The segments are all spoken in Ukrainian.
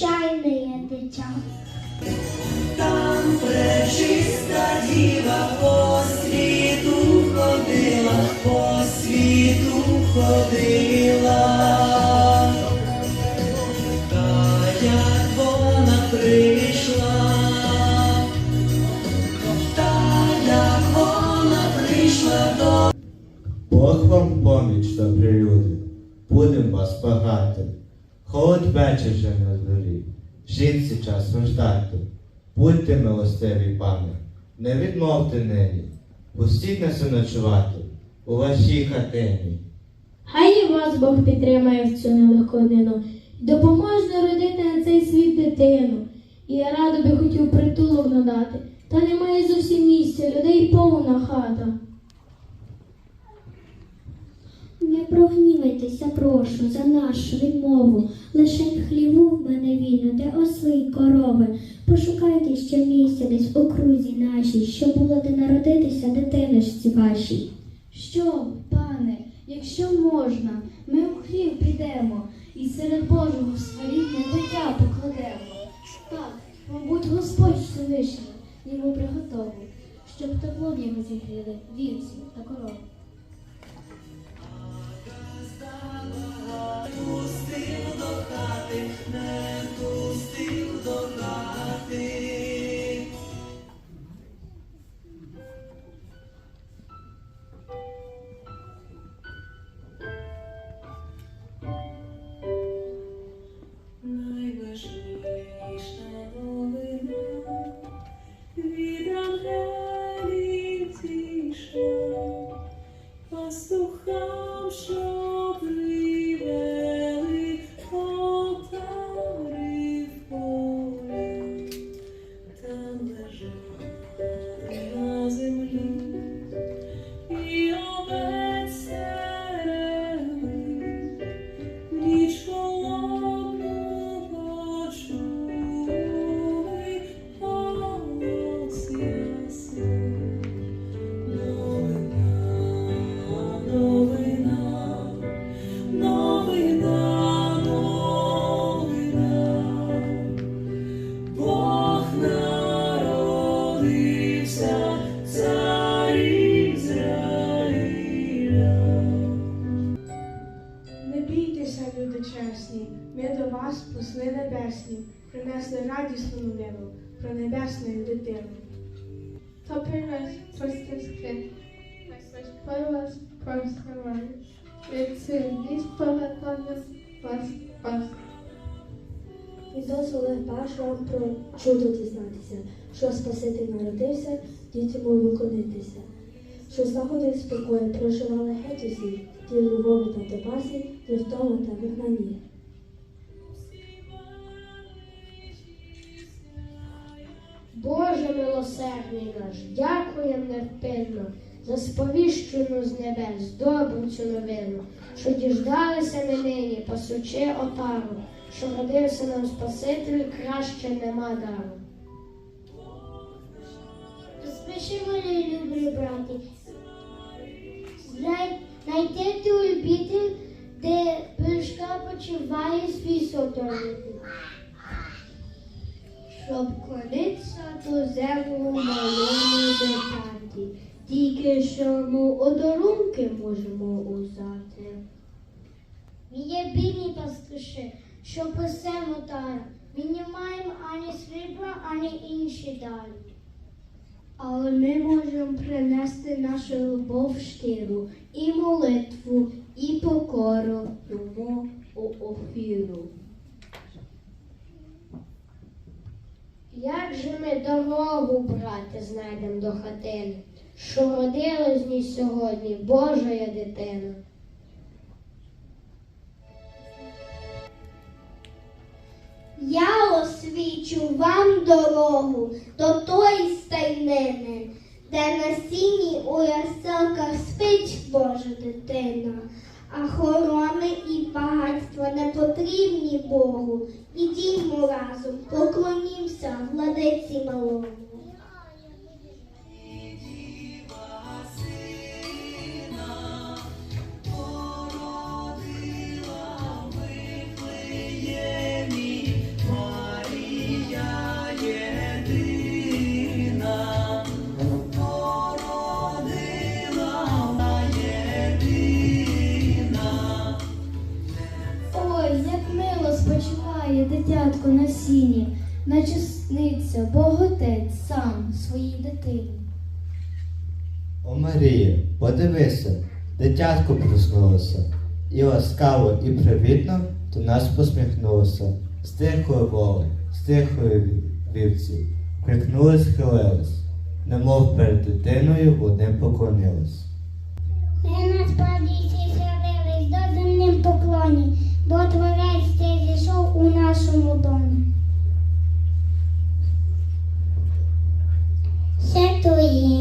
як звичайне дитя. Там пречиста діва по світу ходила, по світу ходила. Та як вона прийшла, та як вона прийшла до Бог вам поміч, добрі люди, будем вас багати. Холод вечір вже на дворі, жінці часом ждати. Будьте милостиві, пане, не відмовте нині, пустіть нас ночувати у вашій хатині. Хай і вас Бог підтримає в цю нелегку днину допоможе народити на цей світ дитину. І я радо би хотів притулок надати, та немає зовсім місця, людей повна хата. Не прогнівайтеся, прошу, за нашу відмову. Лише хліву в мене вільно, де осли корови. Пошукайте ще місця десь в окрузі нашій, що було де народитися дитиночці вашій. Що, пане, якщо можна, ми в хлів підемо і серед Божого створіння дитя покладемо. Так, мабуть, Господь Всевишній йому приготовив, щоб теплом його зігріли вівці та корови. Небесну дитину. То принес простиски, Господь вас проскриває. Від цих військових вас вас. Ісус Олег Паш вам про чудо дізнатися, що Спаситель народився, дітям виконитися. Що заходи спокою проживали геть усі, ті в любові та топасі, ті в тому та вигнанні. Боже милосердний наш, дякуємо невпинно за сповіщену з небес добру цю новину, що діждалися ми нині, пасучи отару, що родився нам Спаситель, краще нема дару. Спішимо, любі брати. Знай- Знайдете любитель, де пишка почуває свій сотовити. Щоб клонитися до землю малому дитяті, тільки що ми одарунки можемо узяти. Ми є бідні пастуші, що пасемо тара. Ми не маємо ані срібла, ані інші далі. Але ми можемо принести нашу любов щиру, і молитву, і покору йому у офіру. Як же ми дорогу, брате, знайдемо до хатини, що родила з ній сьогодні Божая дитина? Я освічу вам дорогу до тої стайнини, де на сіні у яселках спить Божа дитина, а хорони і багатства не потрібні Богу. Ідімо разом, поклонімся владиці малому. Марія, подивися, дитятко проснулося, і ласкаво і привітно до нас посміхнулося. З тихою воли, з тихою вівці, крикнули, схилились, немов перед дитиною вони поклонились. Ми насправді всі з'явились до земним поклоні, бо творець ти зійшов у нашому домі. Святує.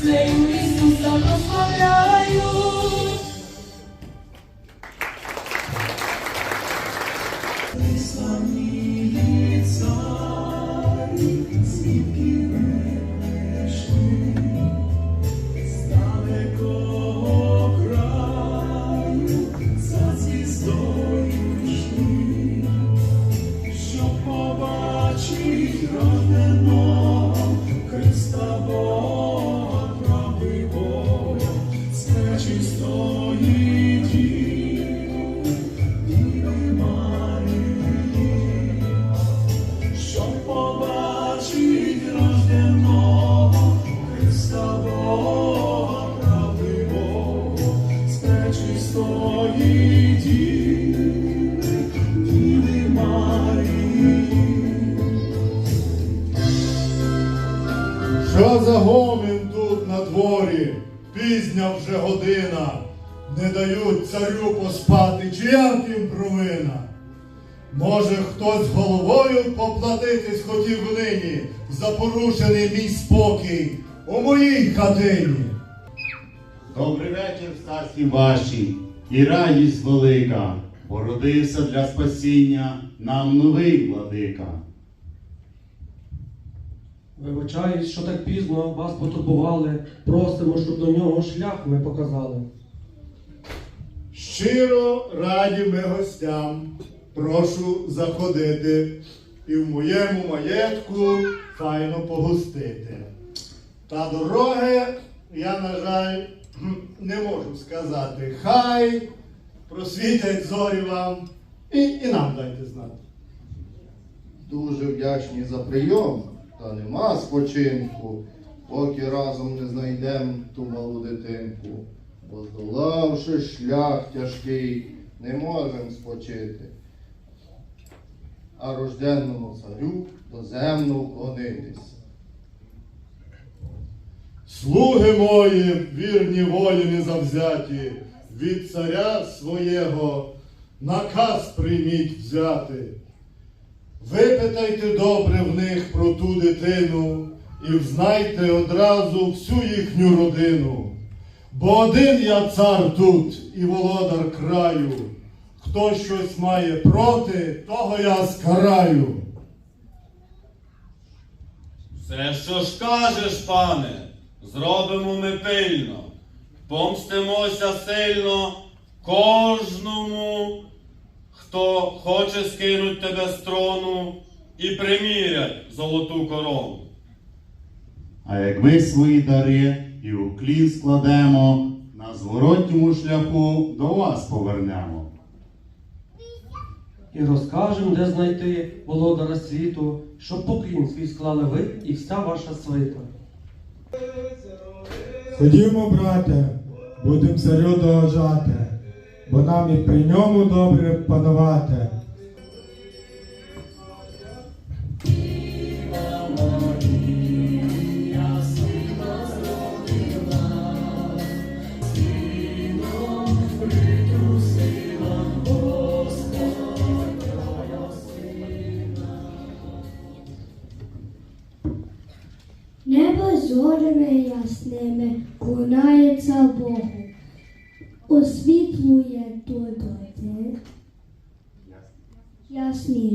same Може, хтось головою поплатитись хотів нині за порушений мій спокій у моїй хатині. Добрий вечір, царстві ваші, і радість велика, породився для спасіння нам новий владика. Вибачаюсь, що так пізно вас потурбували. Просимо, щоб до нього шлях ми показали. Щиро раді ми гостям, прошу заходити і в моєму маєтку файно погостити. Та дороги я, на жаль, не можу сказати. Хай просвітять зорі вам і, і нам дайте знати. Дуже вдячні за прийом, та нема спочинку, поки разом не знайдем ту малу дитинку. Бо здолавши шлях тяжкий, не можем спочити. А рожденному царю доземно вклонитись. Слуги мої, вірні воїни завзяті, від царя своєго наказ прийміть взяти. Випитайте добре в них про ту дитину і взнайте одразу всю їхню родину. Бо один я цар тут і володар краю. Хто щось має проти, того я скараю. Все, що ж кажеш, пане, зробимо ми пильно, помстимося сильно кожному, хто хоче скинуть тебе з трону і примірять золоту корону. А як ми свої дари і у клін складемо, на зворотньому шляху до вас повернемо. І розкажем, де знайти володара світу, щоб поклін свій склали ви і вся ваша свита. Ходімо, брате, будем царю доважати, бо нам і при ньому добре панувати.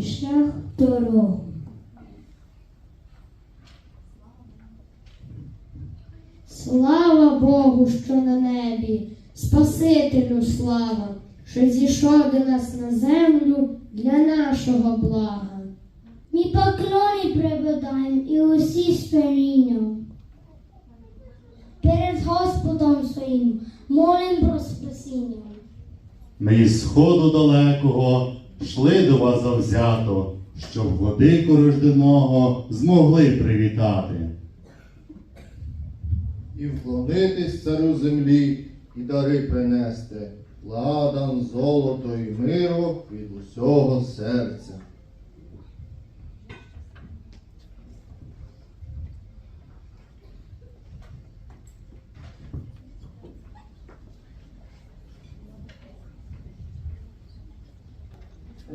Шлях дорогу. Слава Богу, що на небі, Спасителю слава, що зійшов до нас на землю для нашого блага. Ми поклони приведаємо і усі сперінням. Перед Господом своїм молим про спасіння. Ми із сходу далекого йшли до вас завзято, щоб владику рожденого змогли привітати. І вклонитись царю землі, і дари принести, ладан, золото і миру від усього серця.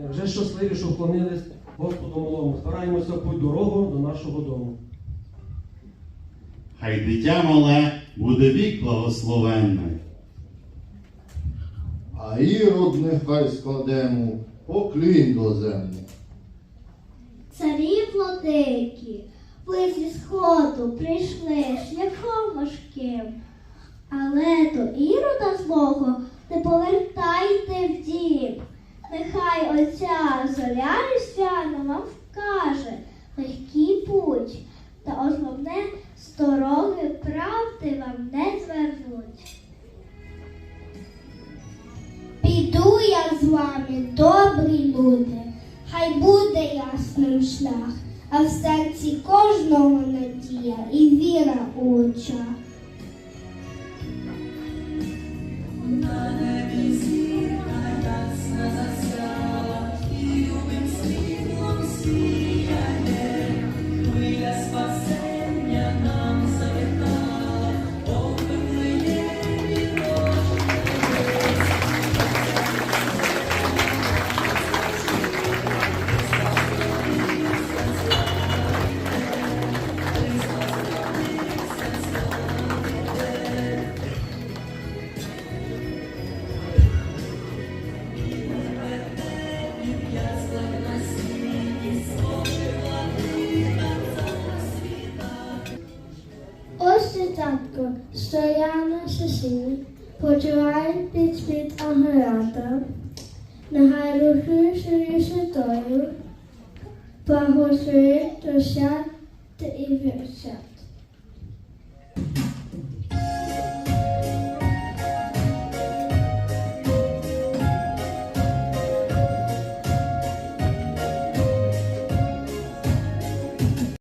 Вже щасливі, що вклонились Господу малому. Стараємося путь дорогу до нашого дому. Хай дитя мале буде вік благословенний. А ірод нехай складемо поклін до землі. Царі владики, ви зі сходу прийшли шляхом важким, але до ірода злого не повертайте в дім. Нехай оця зоря різдвяна вам вкаже легкий путь, та основне з дороги правди вам не звернуть. Піду я з вами, добрі люди, хай буде ясним шлях, а в серці кожного надія і віра у очах. Сосі, почуває під аграта, святою, благословить до свят і вірсят.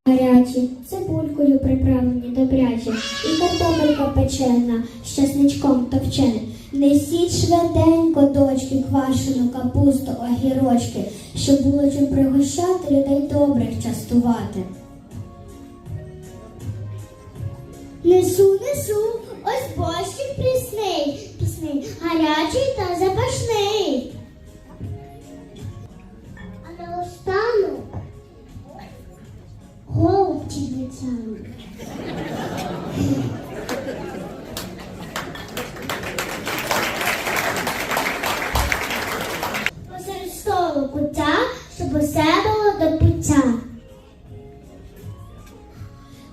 Гарячі, цибулькою приправлені добрячі, і картопелька печена, часничком товчене. Несіть швиденько, дочки, квашену капусту, огірочки, щоб було чим пригощати людей добрих частувати. Несу, несу, ось борщик прісний, прісний, гарячий та запашний. А на останок голубці летяли. Куття, щоб усе було до пуття.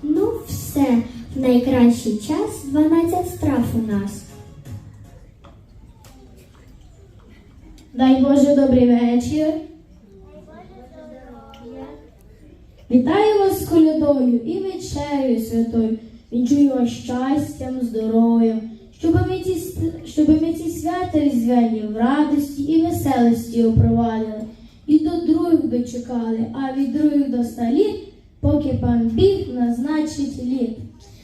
Ну, все, в найкращий час 12 страв у нас. Дай Боже добрий вечір. Вітаю вас з колядою і вечерею святою. Вінчую вас щастям, здоров'ям, щоб ми ці, щоб ми ці свята різдвяні в радості і веселості опровадили, і до других дочекали, а від других до ста літ, поки пан Біг назначить літ.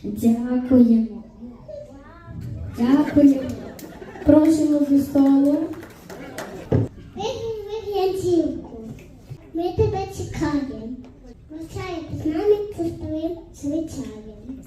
Дякуємо. Дякуємо. Просимо до столу. Вигнув янцівку. Ми тебе чекаємо. Прощай з нами це твоїм звичаєм.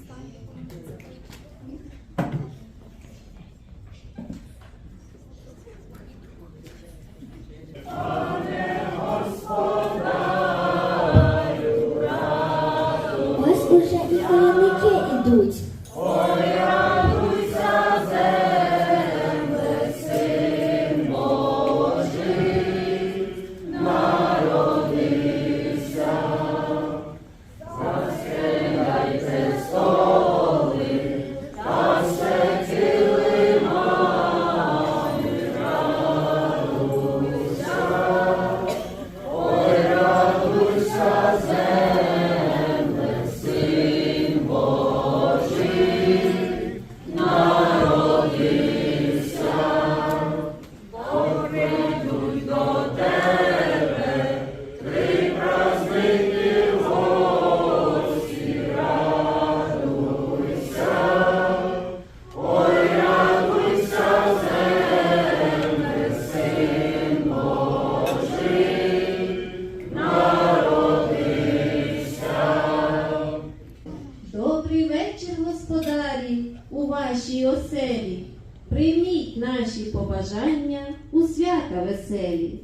Наші побажання у свята веселі.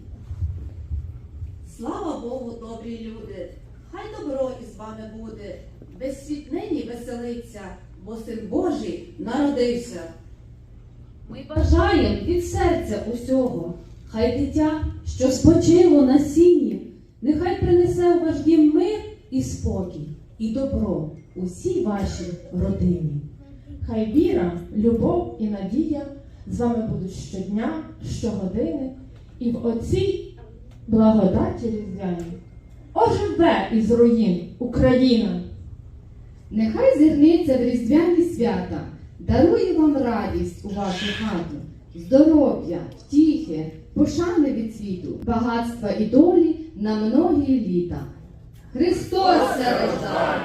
Слава Богу, добрі люди! Хай добро із вами буде, без світ нині веселиться, бо син Божий народився. Ми бажаємо від серця усього. Хай дитя, що спочило на сіні, нехай принесе у ваш дім мир і спокій, і добро усій вашій родині. Хай віра, любов і надія з вами будуть щодня, щогодини, і в оцій благодаті різдвяній оживе із руїн Україна. Нехай зірниться в різдвяні свята, дарує вам радість у вашу хату, здоров'я, втіхи, пошани від світу, багатства і долі на многі літа. Христос рождає!